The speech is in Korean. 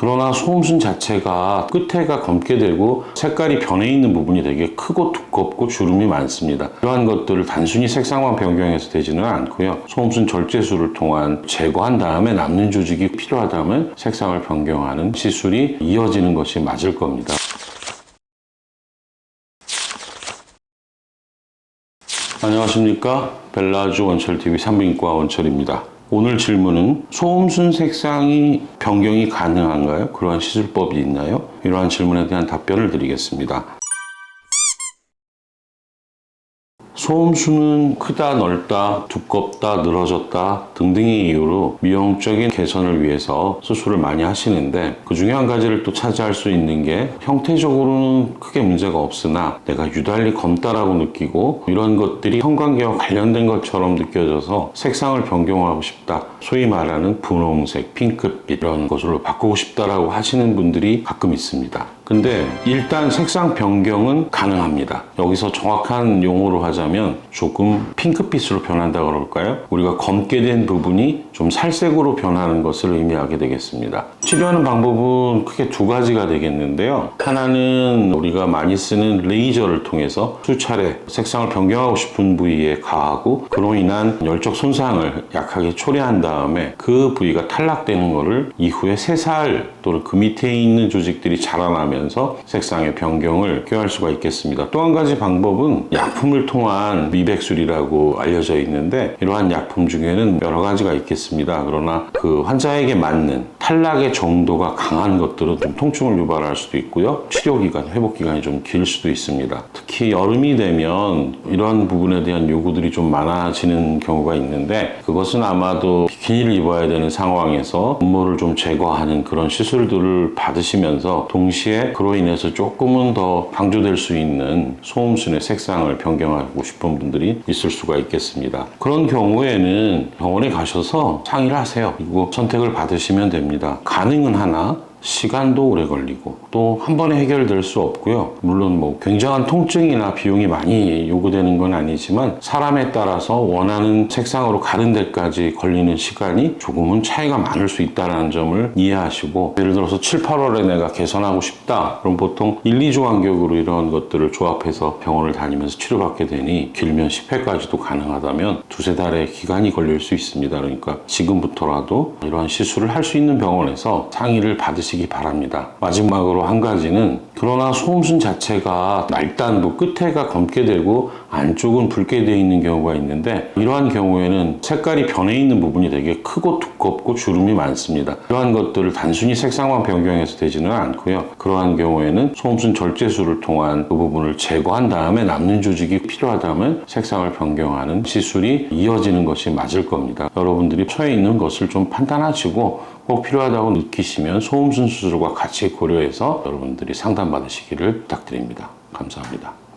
그러나 소음순 자체가 끝에가 검게 되고 색깔이 변해 있는 부분이 되게 크고 두껍고 주름이 많습니다. 이러한 것들을 단순히 색상만 변경해서 되지는 않고요. 소음순 절제술을 통한 제거한 다음에 남는 조직이 필요하다면 색상을 변경하는 시술이 이어지는 것이 맞을 겁니다. 안녕하십니까 벨라주 원철TV 산부인과 원철입니다 오늘 질문은 소음순 색상이 변경이 가능한가요? 그러한 시술법이 있나요? 이러한 질문에 대한 답변을 드리겠습니다 소음수는 크다, 넓다, 두껍다, 늘어졌다 등등의 이유로 미용적인 개선을 위해서 수술을 많이 하시는데 그 중에 한 가지를 또 차지할 수 있는 게 형태적으로는 크게 문제가 없으나 내가 유달리 검다라고 느끼고 이런 것들이 성관계와 관련된 것처럼 느껴져서 색상을 변경하고 싶다. 소위 말하는 분홍색, 핑크빛 이런 것으로 바꾸고 싶다라고 하시는 분들이 가끔 있습니다. 근데 일단 색상 변경은 가능합니다. 여기서 정확한 용어로 하자면 조금 핑크빛으로 변한다 그럴까요? 우리가 검게 된 부분이 좀 살색으로 변하는 것을 의미하게 되겠습니다. 치료하는 방법은 크게 두 가지가 되겠는데요. 하나는 우리가 많이 쓰는 레이저를 통해서 수차례 색상을 변경하고 싶은 부위에 가하고 그로 인한 열적 손상을 약하게 초래한 다음에 그 부위가 탈락되는 것을 이후에 세살 또는 그 밑에 있는 조직들이 자라나면 서 색상의 변경을 꾀할 수가 있겠습니다. 또 한 가지 방법은 약품을 통한 미백술이라고 알려져 있는데 이러한 약품 중에는 여러 가지가 있겠습니다. 그러나 그 환자에게 맞는 탈락의 정도가 강한 것들은 좀 통증을 유발할 수도 있고요. 치료 기간, 회복 기간이 좀 길 수도 있습니다. 특히 여름이 되면 이러한 부분에 대한 요구들이 좀 많아지는 경우가 있는데 그것은 아마도 비키니를 입어야 되는 상황에서 분모를 좀 제거하는 그런 시술들을 받으시면서 동시에 그로 인해서 조금은 더 강조될 수 있는 소음순의 색상을 변경하고 싶은 분들이 있을 수가 있겠습니다. 그런 경우에는 병원에 가셔서 상의를 하세요. 그리고 선택을 받으시면 됩니다. 가능은 하나 시간도 오래 걸리고 또 한 번에 해결될 수 없고요. 물론 뭐 굉장한 통증이나 비용이 많이 요구되는 건 아니지만 사람에 따라서 원하는 색상으로 가는 데까지 걸리는 시간이 조금은 차이가 많을 수 있다는 점을 이해하시고 예를 들어서 7, 8월에 내가 개선하고 싶다. 그럼 보통 1, 2주 간격으로 이런 것들을 조합해서 병원을 다니면서 치료받게 되니 길면 10회까지도 가능하다면 두세 달의 기간이 걸릴 수 있습니다. 그러니까 지금부터라도 이러한 시술을 할 수 있는 병원에서 상의를 받으시 기 바랍니다. 마지막으로 한 가지는 그러나 소음순 자체가 말단부 끝에가 검게 되고 안쪽은 붉게 되어 있는 경우가 있는데 이러한 경우에는 색깔이 변해 있는 부분이 되게 크고 두껍고 주름이 많습니다. 이러한 것들을 단순히 색상만 변경해서 되지는 않고요. 그러한 경우에는 소음순 절제술을 통한 그 부분을 제거한 다음에 남는 조직이 필요하다면 색상을 변경하는 시술이 이어지는 것이 맞을 겁니다. 여러분들이 처해 있는 것을 좀 판단하시고 꼭 필요하다고 느끼시면 소음순 수술과 같이 고려해서 여러분들이 상담받으시기를 부탁드립니다. 감사합니다.